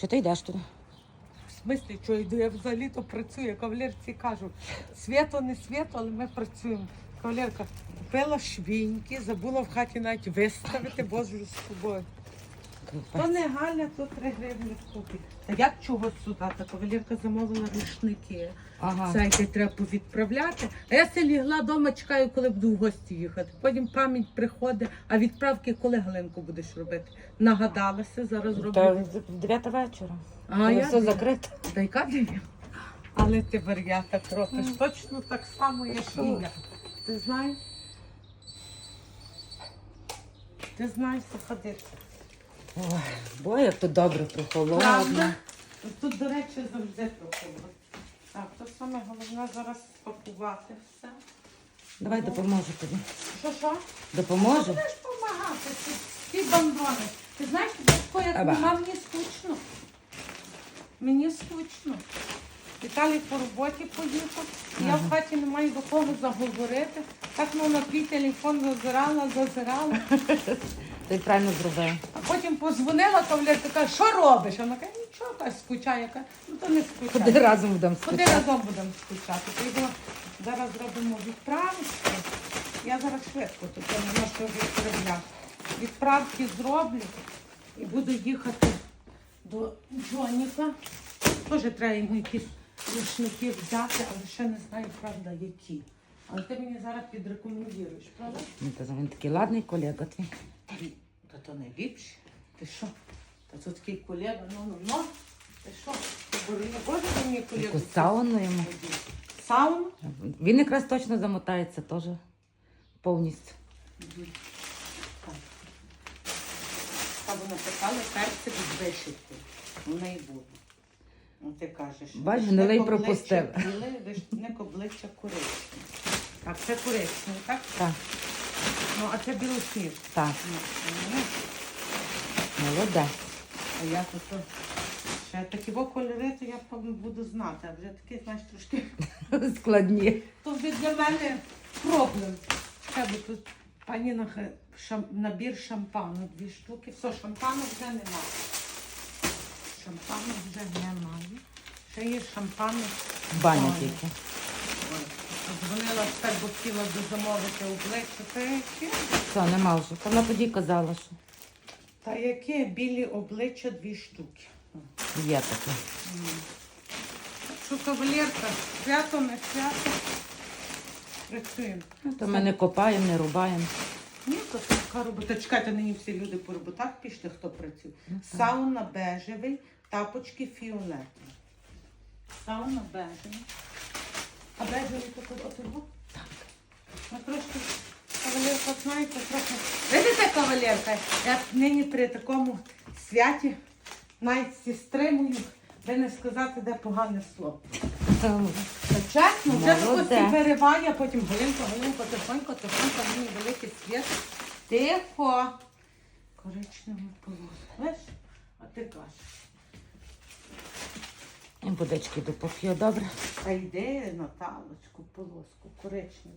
Чи ти йдеш туди? В смислі, що йду, я взагалі то працюю. Кавалерці кажу, свято не свято, але ми працюємо. Кавалерка купила швіньки, забула в хаті навіть виставити, боже з тобою. То не Галя, то 3 гривні купи. Та як чого сюди? Та кавалерка замовила рушники. Ага. Яке треба відправляти. А я се лігла вдома, чекаю, коли буду в гості їхати. Потім пам'ять приходить, а відправки коли Галинку будеш робити? Нагадалася, зараз роблю. дев'ята вечора. А Коли я все закрито. та яка диві? Але ти вар'ята трохи. ж Точно так само, як і я. Ти знаєш? Ти знаєш, що ходити. Ой, бо як тут добре прохолодно. Правда? Тут, до речі, завжди прохолодно. Так, то саме головне зараз спакувати все. Давай допоможу тобі. Що, що? Допоможу? Будеш допомагати, ці, ці бандони. Ти знаєш, Братко, як Аба. нема, мені скучно. Мені скучно. Віталій по роботі поїхав. Я в хаті не маю до кого заговорити. Так ну на твій телефон зазирала, зазирала. Ти правильно зробив. А потім позвонила кавалерка, каже, що робиш? Вона каже, нічого, каже, скучає. Я кажу, ну то не Ходи скучай. разом будемо Ходи скучати. разом будемо скучати. То йдемо, зараз зробимо відправки. Я зараз швидко тут я не можу відправляти. Відправки зроблю і буду їхати до Джоніка. Теж треба йому якісь рушники взяти, але ще не знаю, правда, які. Але ти мені зараз підрекомендуєш, правда? Ну, Він такий ладний колега твій. Та, то не ліпше. Ти що? Та це такий колега, ну ну ну. Ти що? Ти боже, не боже ти мені колегу. Таку сауну йому. Сауну? Він якраз точно замотається теж повністю. Та вона питала персик з вишивки. У неї було. Ну ти кажеш. Бач, гнилий обличчя пропустив. біле, вишник обличчя коричневе. Так, це коричневе, так? Так, Ну, а це білосніг. так. Ну, Молодець. А я тут то ще такі кольори, то я певно буду знати, а вже такі, знаєш, трошки. Складні. То вже для мене проблем. Ще би тут пані шам... набір шампану, дві штуки. Все, шампану вже немає. Шампану вже немає. Ще є шампану. Баня тільки. Дзвонила тепер, бо хотіла дозамовити обличчя. Та яке? Все, нема вже. Та вона тоді казала, що Та яке білі обличчя дві штуки. є таке. Що кавалерка, свято не свято. Працюємо. Ну, то ми не копаємо, не рубаємо. Ні, то така робота. Чекайте, нині всі люди по роботах пішли, хто працює. Сауна бежевий, тапочки фіолетові. Сауна бежевий. А бежевий то отого? Так. Ну трошки кавалерка, знаєте, трохи. Видите, кавалерка, я нині при такому святі навіть зі стримую, де не сказати, де погане слово. Чесно, вже хтось перериває, а потім Галинко, Галинко, тихонько, тихонько, мені великий світ. Тихо. Коричневу полоску. Знаєш? А ти кажеш. І водички допоп'ю, добре. А йди, Наталочку, полоску, коричневу.